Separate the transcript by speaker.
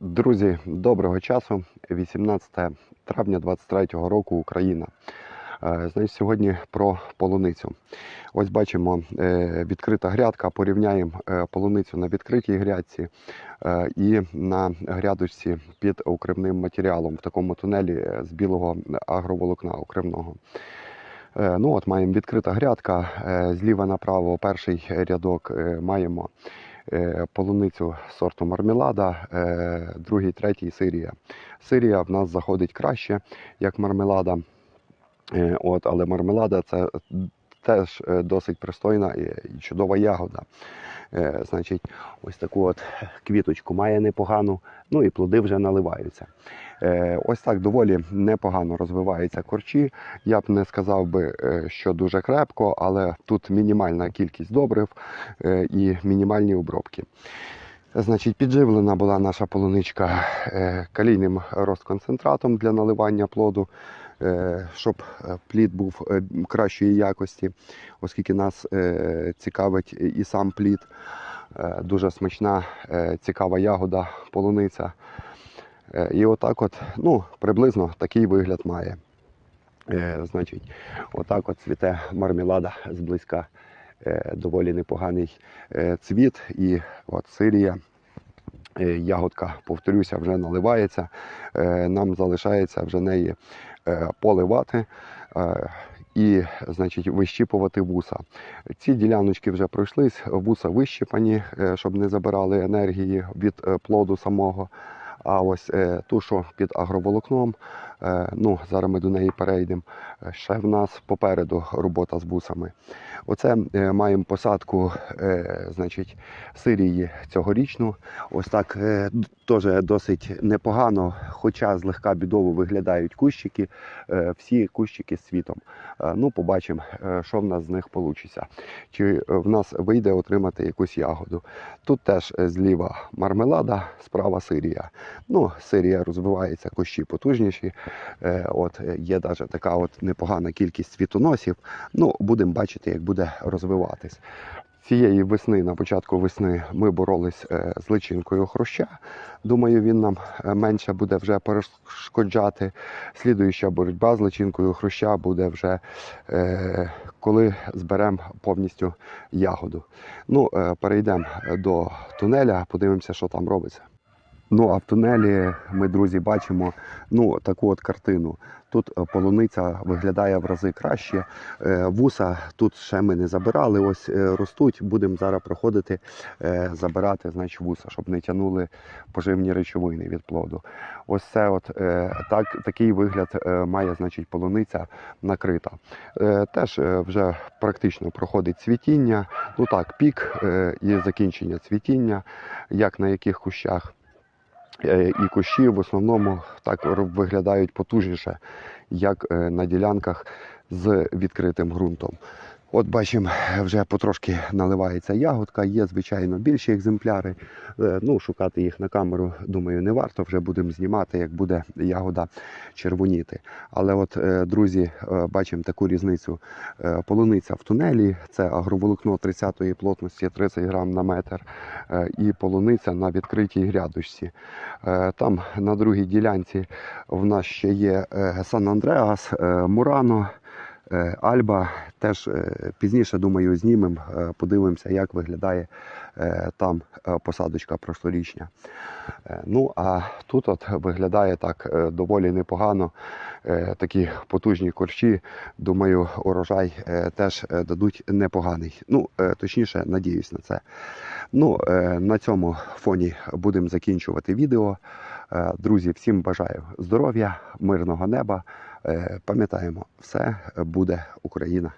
Speaker 1: Друзі, доброго часу. 18 травня 23 року Україна. Е, Значить, сьогодні про полуницю. Ось бачимо е, відкрита грядка. Порівняємо е, полуницю на відкритій грядці і на грядочці під укривним матеріалом в такому тунелі з білого агроволокна укривного. Е, Ну от Маємо відкрита грядка. Зліва направо перший рядок маємо полуницю сорту мармелада, е, другий, третій сирія. Сирія в нас заходить краще, як мармелада. Е, От, але мармелада це теж е, досить пристойна і чудова ягода. Е, Значить, ось таку от квіточку має непогану, ну і плоди вже наливаються. Е, Ось так доволі непогано розвиваються корчі. Я б не сказав би, е, що дуже крепко, але тут мінімальна кількість добрив е, і мінімальні обробки. Значить, підживлена була наша полуничка калійним розконцентратом для наливання плоду, щоб плід був кращої якості, оскільки нас цікавить і сам плід. Дуже смачна, цікава ягода, полуниця. Е, І отак, от, ну, приблизно такий вигляд має. Е, Значить, отак от цвіте мармелада зблизька. Е, Доволі непоганий цвіт і от сирія. Ягодка, повторюся, вже наливається. Нам залишається вже неї поливати і, значить, вищіпувати вуса. Ці діляночки вже пройшлись, вуса вищипані, е, щоб не забирали енергії від плоду самого. А ось е, ту, що під агроволокном, е, ну зараз ми до неї перейдемо. е, Ще в нас попереду робота з бусами. Оце маємо посадку, значить, сирії цьогорічну. Ось так теж досить непогано, хоча злегка бідово виглядають кущики. Всі кущики з світом. Ну, побачимо, що в нас з них вийде. Чи в нас вийде отримати якусь ягоду. Тут теж зліва мармелада, справа сирія. Ну, сирія розвивається, кущі потужніші. Е, От е, є навіть така от непогана кількість світоносів. Ну, будемо бачити, як буде розвиватись. Цієї весни, на початку весни, ми боролись е, з личинкою хруща. Думаю, він нам менше буде вже перешкоджати. Слідуюча боротьба з личинкою хруща буде вже коли зберемо повністю ягоду. Ну, перейдемо до тунеля, подивимося, що там робиться. Ну, а в тунелі ми, друзі, бачимо ну, таку от картину. Тут е, полуниця виглядає в рази краще. Е, Вуса тут ще ми не забирали, ось е, ростуть. Будемо зараз проходити, забирати значить, вуса, щоб не тягнули поживні речовини від плоду. Ось це от так, такий вигляд має значить, полуниця накрита. Теж вже практично проходить цвітіння. Ну так, пік і закінчення цвітіння, як на яких кущах. Е, І кущі в основному так виглядають потужніше, як е, на ділянках з відкритим ґрунтом. От бачимо, вже потрошки наливається ягодка, є, звичайно, більші екземпляри. Е, Ну, шукати їх на камеру, думаю, не варто. Вже будемо знімати, як буде ягода червоніти. Але от, е, друзі, е, бачимо таку різницю. Полуниця в тунелі, це агроволокно 30-ї плотності 30 грам на метр, і полуниця на відкритій грядочці. Там на другій ділянці в нас ще є Сан-Андреас, е, Мурано, Альба. Теж е, пізніше, думаю, знімемо, е, подивимося, як виглядає е, там посадочка прошлорічня. Ну, а тут от виглядає так доволі непогано. Такі потужні корчі. Думаю, урожай теж дадуть непоганий. Ну, точніше, надіюсь на це. Ну, на цьому фоні будемо закінчувати відео. Друзі, всім бажаю здоров'я, мирного неба. Пам'ятаємо, все буде Україна.